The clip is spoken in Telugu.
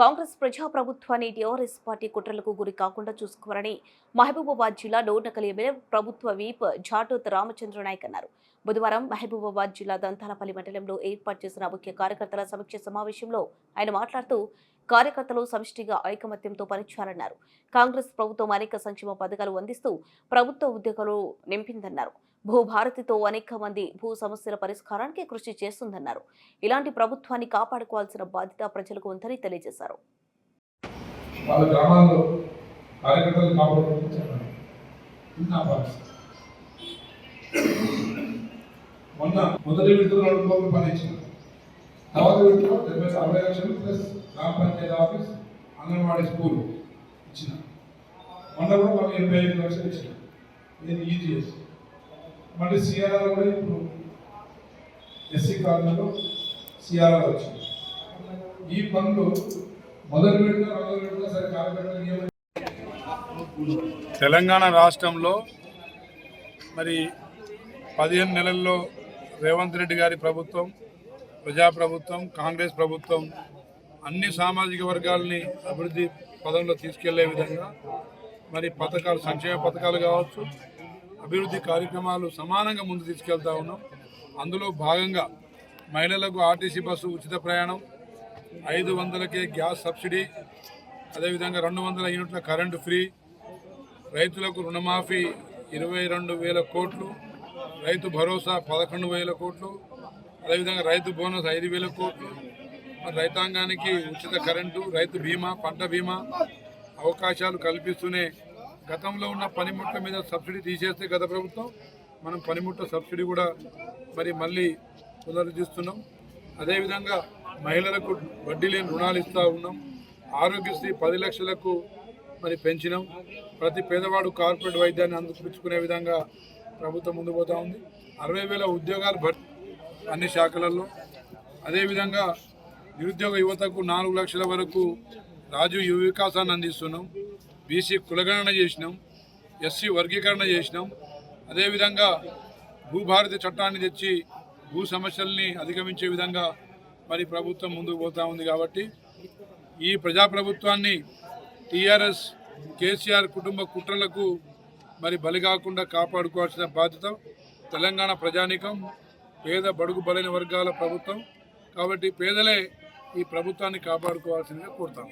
కాంగ్రెస్ ప్రజాప్రభుత్వాన్ని టీఆర్ఎస్ పార్టీ కుట్రలకు గురి కాకుండా చూసుకోవాలని మహబూబాబాద్ జిల్లా డోర్నకల్ ఎమ్మెల్యే ప్రభుత్వ వీప్ జాటోత్ రామచంద్ర నాయక్ అన్నారు. బుధవారం మహబూబాబాద్ జిల్లా దంతాలపల్లి మండలంలో ఏర్పాటు చేసిన ముఖ్య కార్యకర్తల సమీక్ష సమావేశంలో ఆయన మాట్లాడుతూ కార్యకర్తలు సమిష్టిగా ఐకమత్యంతో పనిచేయాలన్నారు. కాంగ్రెస్ ప్రభుత్వం అనేక సంక్షేమ పథకాలు అందిస్తూ ప్రభుత్వ ఉద్యోగాలు నింపిందన్నారు. భూభారతితో అనేక మంది భూ సమస్యల పరిష్కారానికి కృషి చేస్తుందన్నారు. ఇలాంటి ప్రభుత్వాన్ని కాపాడుకోవాల్సిన బాధ్యత ప్రజలకు ఉందని తెలియజేశారు. మొన్న మొదటి విడతలో రెండు కోట్ల పని తర్వాత విడతలో డెబ్బై అరవై లక్షలు ప్లస్ గ్రామ పంచాయతీ ఆఫీస్ అంగన్వాడీ స్కూల్ ఇచ్చిన మొన్న కూడా మనం ఎనభై ఐదు లక్షలు ఇచ్చిన. ఇది ఈజీఎస్. మళ్ళీ సిఆర్ఆర్ కూడా ఇప్పుడు ఎస్సీ కాలనీలో సిఆర్ఆర్ వచ్చింది. ఈ పనులు మొదటి పెట్టిన రెండో పెట్టినా సరే కార్యకర్తలు నియమం తెలంగాణ రాష్ట్రంలో మరి పదిహేను నెలల్లో రేవంత్ రెడ్డి గారి ప్రభుత్వం ప్రజాప్రభుత్వం కాంగ్రెస్ ప్రభుత్వం అన్ని సామాజిక వర్గాలని అభివృద్ధి పదంలో తీసుకెళ్ళే విధంగా మరి పథకాలు సంక్షేమ పథకాలు కావచ్చు అభివృద్ధి కార్యక్రమాలు సమానంగా ముందు తీసుకెళ్తా ఉన్నాం. అందులో భాగంగా మహిళలకు ఆర్టీసీ బస్సు ఉచిత ప్రయాణం ఐదు వందలకే గ్యాస్ సబ్సిడీ అదేవిధంగా రెండు వందల యూనిట్ల కరెంటు ఫ్రీ రైతులకు రుణమాఫీ ఇరవై రెండు వేల కోట్లు రైతు భరోసా పదకొండు వేల కోట్లు అదేవిధంగా రైతు బోనస్ ఐదు వేల కోట్లు. మరి రైతాంగానికి ఉచిత కరెంటు రైతు బీమా పంట బీమా అవకాశాలు కల్పిస్తూనే గతంలో ఉన్న పనిముట్ల మీద సబ్సిడీ తీసేస్తే గత ప్రభుత్వం మనం పనిముట్ల సబ్సిడీ కూడా మరి మళ్ళీ పునరుద్ధిస్తున్నాం. అదేవిధంగా మహిళలకు వడ్డీ లేని రుణాలు ఇస్తూ ఉన్నాం. ఆరోగ్యశ్రీ పది లక్షలకు మరి పెంచినాం. ప్రతి పేదవాడు కార్పొరేట్ వైద్యాన్ని అందిపుచ్చుకునే విధంగా ప్రభుత్వం ముందు పోతా ఉంది. అరవై వేల ఉద్యోగాలు భర్తీ అన్ని శాఖలలో. అదేవిధంగా నిరుద్యోగ యువతకు నాలుగు లక్షల వరకు రాజు యువ వికాసాన్ని అందిస్తున్నాం. బీసీ కులగణన చేసినాం ఎస్సీ వర్గీకరణ చేసినాం. అదేవిధంగా భూభారతి చట్టాన్ని తెచ్చి భూ సమస్యల్ని అధిగమించే విధంగా మరి ప్రభుత్వం ముందుకు పోతూ ఉంది కాబట్టి ఈ ప్రజాప్రభుత్వాన్ని టీఆర్ఎస్ కేసీఆర్ కుటుంబ కుట్రలకు మరి బలి కాకుండా కాపాడుకోవాల్సిన బాధ్యత తెలంగాణ ప్రజానికం పేద బడుగు బలైన వర్గాల ప్రభుత్వం. కాబట్టి పేదలే ఈ ప్రభుత్వాన్ని కాపాడుకోవాల్సిందిగా కోరుతాం.